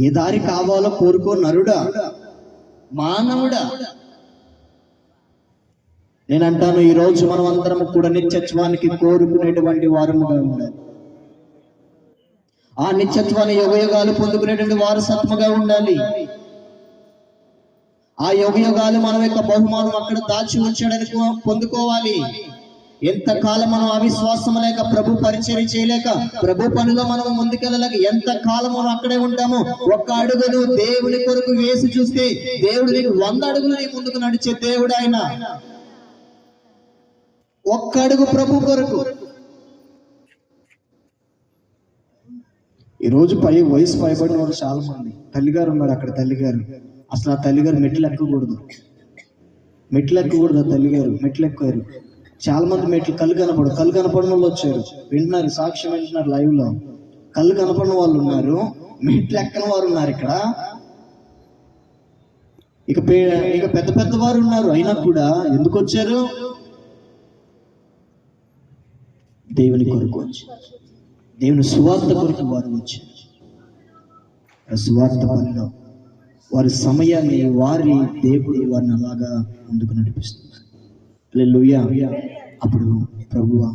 ఏ దారి కావాలో కోరుకో నరుడా. మానవుడా. నేను అంటాను ఈ రోజు మనం అందరం కూడా నిత్యత్వానికి కోరుకునేటువంటి వారముగా ఉండాలి. ఆ నిత్యత్వాన్ని యుగయుగాలు పొందుకునేటువంటి వారసత్వగా ఉండాలి. ఆ యుగయుగాలు మనం యొక్క బహుమానం అక్కడ దాచి ఉంచడానికి పొందుకోవాలి. ఎంతకాలం మనం అవిశ్వాసం లేక ప్రభు పరిచయం చేయలేక ప్రభు పనిలో మనం ముందుకెళ్ళలేక ఎంత కాలం మనం అక్కడే ఉంటామో ఒక్క అడుగును దేవుని కొరకు వేసి చూస్తే దేవుడు నీకు వంద అడుగులు నీ ముందుకు నడిచే దేవుడు ఆయన. ఒక్క అడుగు ప్రభు కొరకు. ఈ రోజు పై వయసు పైబడిన వారు చాలా మంది తల్లిగారు ఉన్నారు అక్కడ తల్లిగారు. అసలు ఆ తల్లిగారు మెట్లు ఎక్కకూడదు మెట్లు ఎక్కకూడదు ఆ తల్లిగారు మెట్లు ఎక్కారు చాలా మంది మెట్లు కళ్ళు కనపడదు కళ్ళు కనపడిన వాళ్ళు వచ్చారు. వింటున్నారు సాక్ష్యం వింటున్నారు లైవ్లో. కళ్ళు కనపడిన వాళ్ళు ఉన్నారు. మెట్లు ఎక్కని వారు ఉన్నారు ఇక్కడ. ఇక పే- ఇక పెద్ద పెద్ద వారు ఉన్నారు. అయినా కూడా ఎందుకు వచ్చారు? దేవుని కొరకు వచ్చారు. దేవుని సువార్త కొరకు వారు వచ్చారు. సువార్త పనిలో వారి సమయాన్ని వారి దేవుడు వారిని అలాగా ముందుకు నడిపిస్తున్నారు. అప్పుడు ప్రభువా